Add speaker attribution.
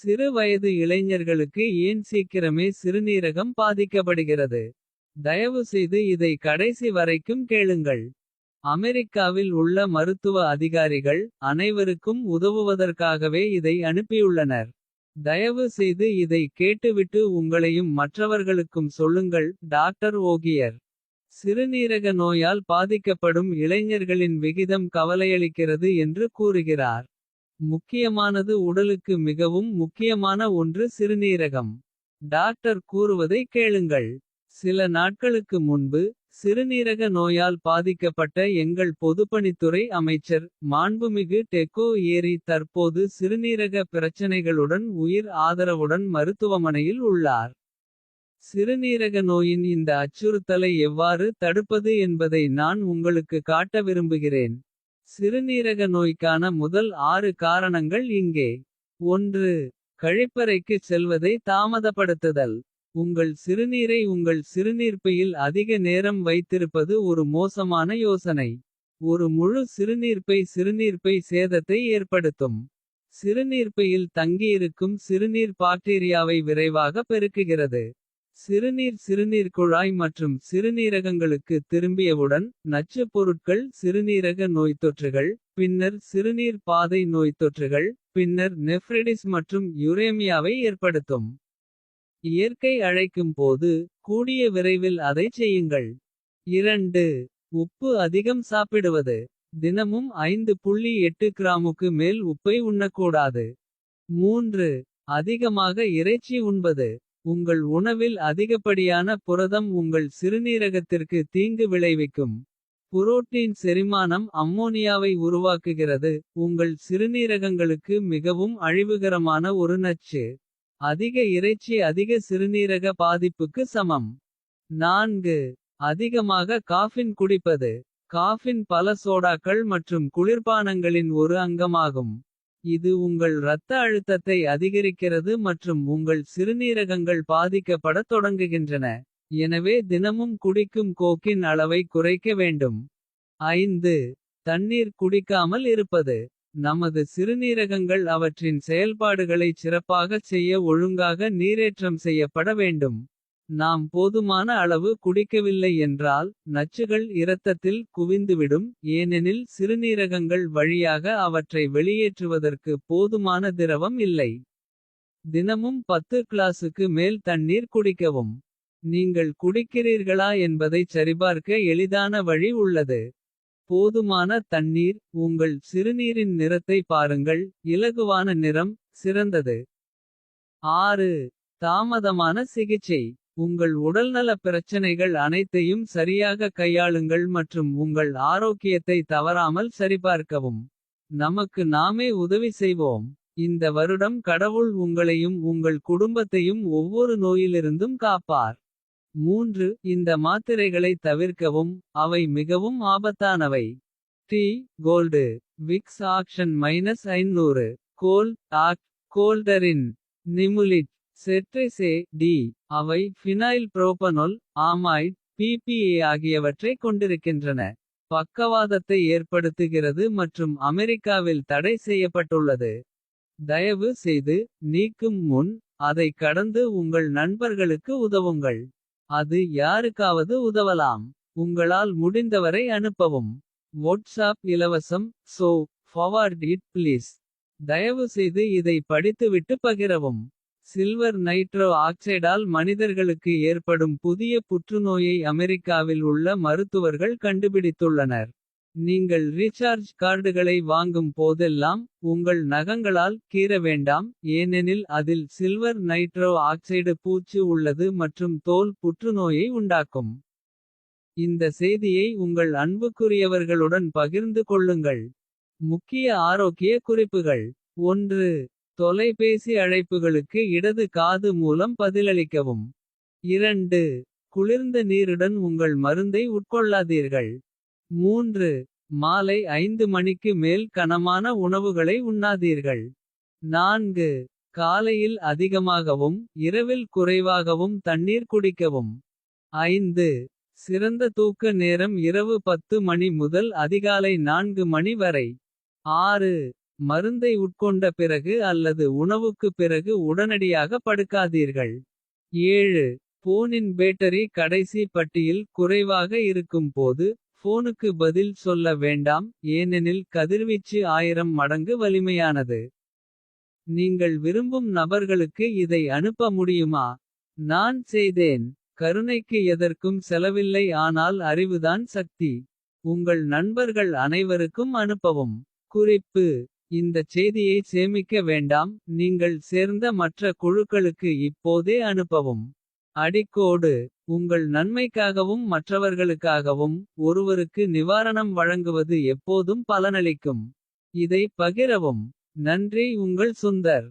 Speaker 1: சிறு வயது இளைஞர்களுக்கு ஏன் சீக்கிரமே சிறுநீரகம் பாதிக்கப்படுகிறது. தயவு செய்து இதை கடைசி வரைக்கும் கேளுங்கள். அமெரிக்காவில் உள்ள மருத்துவ அதிகாரிகள். அனைவருக்கும் உதவுவதற்காகவே இதை அனுப்பியுள்ளனர். தயவு செய்து இதை கேட்டுவிட்டு உங்களையும் மற்றவர்களுக்கும் சொல்லுங்கள். டாக்டர் ஓகியர் சிறுநீரக நோயால் பாதிக்கப்படும் இளைஞர்களின் விகிதம் கவலையளிக்கிறது என்று கூறுகிறார். முக்கியமானது உடலுக்கு மிகவும் முக்கியமான ஒன்று சிறுநீரகம். டாக்டர் கூறுவதை கேளுங்கள். சில நாட்களுக்கு முன்பு சிறுநீரக நோயால் பாதிக்கப்பட்ட எங்கள் பொதுப்பணித்துறை அமைச்சர். மாண்புமிகு டெக்கோ ஏரி தற்போது சிறுநீரக பிரச்சனைகளுடன் உயிர் ஆதரவுடன் மருத்துவமனையில் உள்ளார். சிறுநீரக நோயின் இந்த அச்சுறுத்தலை எவ்வாறு தடுப்பது என்பதை நான் உங்களுக்கு காட்ட விரும்புகிறேன். சிறுநீரக நோய்க்கான முதல் ஆறு காரணங்கள் இங்கே. கழிப்பறைக்குச் செல்வதை தாமதப்படுத்துதல். உங்கள் சிறுநீரை உங்கள் சிறுநீர்ப்பையில் அதிக நேரம் வைத்திருப்பது ஒரு மோசமான யோசனை. ஒரு முழு சிறுநீர்ப்பை சிறுநீர்ப்பை சேதத்தை ஏற்படுத்தும். சிறுநீர்ப்பையில் தங்கியிருக்கும் சிறுநீர் பாக்டீரியாவை விரைவாக பெருக்குகிறது. சிறுநீர் சிறுநீர்க்குழாய் மற்றும் சிறுநீரகங்களுக்கு திரும்பியவுடன். நச்சுப் பொருட்கள் சிறுநீரக நோய்த்தொற்றுகள். பின்னர் சிறுநீர் பாதை நோய்த்தொற்றுகள். பின்னர் நெஃப்ரிடிஸ் மற்றும் யுரேமியாவை ஏற்படுத்தும். இயற்கை அழைக்கும் போது கூடிய விரைவில் அதைச் செய்யுங்கள். உப்பு அதிகம் சாப்பிடுவது. தினமும் 5.8 கிராமுக்கு மேல் உப்பை உண்ணக்கூடாது. அதிகமாக இறைச்சி உண்பது. உங்கள் உணவில் அதிகப்படியான புரதம் உங்கள் சிறுநீரகத்திற்கு தீங்கு விளைவிக்கும். புரோட்டீன் செரிமானம் அம்மோனியாவை உருவாக்குகிறது. உங்கள் சிறுநீரகங்களுக்கு மிகவும் அழிவுகரமான ஒரு நச்சு. அதிக இறைச்சி அதிக சிறுநீரக பாதிப்புக்கு சமம். நான்கு அதிகமாக காஃபின் குடிப்பது. காஃபின் பல சோடாக்கள் மற்றும் குளிர்பானங்களின் ஒரு அங்கமாகும். இது உங்கள் இரத்த அழுத்தத்தை அதிகரிக்கிறது மற்றும் உங்கள் சிறுநீரகங்கள் பாதிக்கப்படத் தொடங்குகின்றன. எனவே தினமும் குடிக்கும் கோக்கின் அளவை குறைக்க வேண்டும். ஐந்து தண்ணீர் குடிக்காமல் இருப்பது. நமது சிறுநீரகங்கள் அவற்றின் செயல்பாடுகளைச் சிறப்பாகச் செய்ய ஒழுங்காக நீரேற்றம் செய்யப்பட வேண்டும். நாம் போதுமான அளவு குடிக்கவில்லை என்றால். நச்சுகள் இரத்தத்தில் குவிந்துவிடும் ஏனெனில் சிறுநீரகங்கள் வழியாக அவற்றை வெளியேற்றுவதற்கு போதுமான திரவம் இல்லை. தினமும் 10 கிளாசுக்கு மேல் தண்ணீர் குடிக்கவும். நீங்கள் குடிக்கிறீர்களா என்பதைச் சரிபார்க்க எளிதான வழி உள்ளது. போதுமான தண்ணீர் உங்கள் சிறுநீரின் நிறத்தை பாருங்கள். இலகுவான நிறம் சிறந்தது. ஆறு தாமதமான சிகிச்சை. உங்கள் உடல்நலப் பிரச்சனைகள் அனைத்தையும் சரியாக கையாளுங்கள் மற்றும் உங்கள் ஆரோக்கியத்தை தவறாமல் சரிபார்க்கவும். நமக்கு நாமே உதவி செய்வோம். இந்த வருடம் கடவுள் உங்களையும் உங்கள் குடும்பத்தையும் ஒவ்வொரு நோயிலிருந்தும் காப்பார். மூன்று இந்த மாத்திரைகளை தவிர்க்கவும் அவை மிகவும் ஆபத்தானவை. D cold Vicks action minus ஐநூறு கோல் டாக் கோல்டரின் நிமுலிட் செட்ரிசே டி அவை ஃபினைல் புரோபனோல் ஆமாய்ட் பிபிஏ ஆகியவற்றைக் கொண்டிருக்கின்றன. பக்கவாதத்தை ஏற்படுத்துகிறது மற்றும் அமெரிக்காவில் தடை செய்யப்பட்டுள்ளது. தயவு செய்து நீக்கும் முன் அதை கடந்து உங்கள் நண்பர்களுக்கு உதவுங்கள். அது யாருக்காவது உதவலாம். உங்களால் முடிந்தவரை அனுப்பவும். WhatsApp இலவசம் சோ ஃபார்வர்ட் இட் ப்ளீஸ். தயவு செய்து இதை படித்துவிட்டு பகிரவும். சில்வர் நைட்ரோ ஆக்சைடால் மனிதர்களுக்கு ஏற்படும் புதிய புற்றுநோயை அமெரிக்காவில் உள்ள மருத்துவர்கள் கண்டுபிடித்துள்ளனர். நீங்கள் ரீசார்ஜ் கார்டுகளை வாங்கும் போதெல்லாம். உங்கள் நகங்களால் கீற வேண்டாம் ஏனெனில் அதில் சில்வர் நைட்ரோ ஆக்சைடு பூச்சு உள்ளது மற்றும் தோல் புற்றுநோயை உண்டாக்கும். இந்த செய்தியை உங்கள் அன்புக்குரியவர்களுடன் பகிர்ந்து கொள்ளுங்கள். முக்கிய ஆரோக்கிய குறிப்புகள் 1. தொலைபேசி அழைப்புகளுக்கு இடது காது மூலம் பதிலளிக்கவும். இரண்டு குளிர்ந்த நீருடன் உங்கள் மருந்தை உட்கொள்ளாதீர்கள். மூன்று மாலை ஐந்து மணிக்கு மேல் கனமான உணவுகளை உண்ணாதீர்கள். நான்கு காலையில் அதிகமாகவும் இரவில் குறைவாகவும் தண்ணீர் குடிக்கவும். ஐந்து சிறந்த தூக்க நேரம் இரவு 10 மணி முதல் அதிகாலை 4 மணி வரை. மருந்தை உட்கொண்ட பிறகு அல்லது உணவுக்கு பிறகு உடனடியாக படுக்காதீர்கள். ஏழு போனின் பேட்டரி கடைசி பட்டியில் குறைவாக இருக்கும் போது. போனுக்கு பதில் சொல்ல வேண்டாம் ஏனெனில் கதிர்வீச்சு ஆயிரம் மடங்கு வலிமையானது. நீங்கள் விரும்பும் நபர்களுக்கு இதை அனுப்ப முடியுமா. நான் செய்தேன் கருணைக்கு எதற்கும் செலவில்லை ஆனால் அறிவுதான் சக்தி. உங்கள் நண்பர்கள் அனைவருக்கும் அனுப்பவும். குறிப்பு இந்தச் செய்தியை சேமிக்க வேண்டாம். நீங்கள் சேர்ந்த மற்ற குழுக்களுக்கு இப்போதே அனுப்பவும். அடிக்கோடு உங்கள் நன்மைக்காகவும் மற்றவர்களுக்காகவும். ஒருவருக்கு நிவாரணம் வழங்குவது எப்போதும் பலனளிக்கும். இதை பகிரவும் நன்றி உங்கள் சுந்தர்.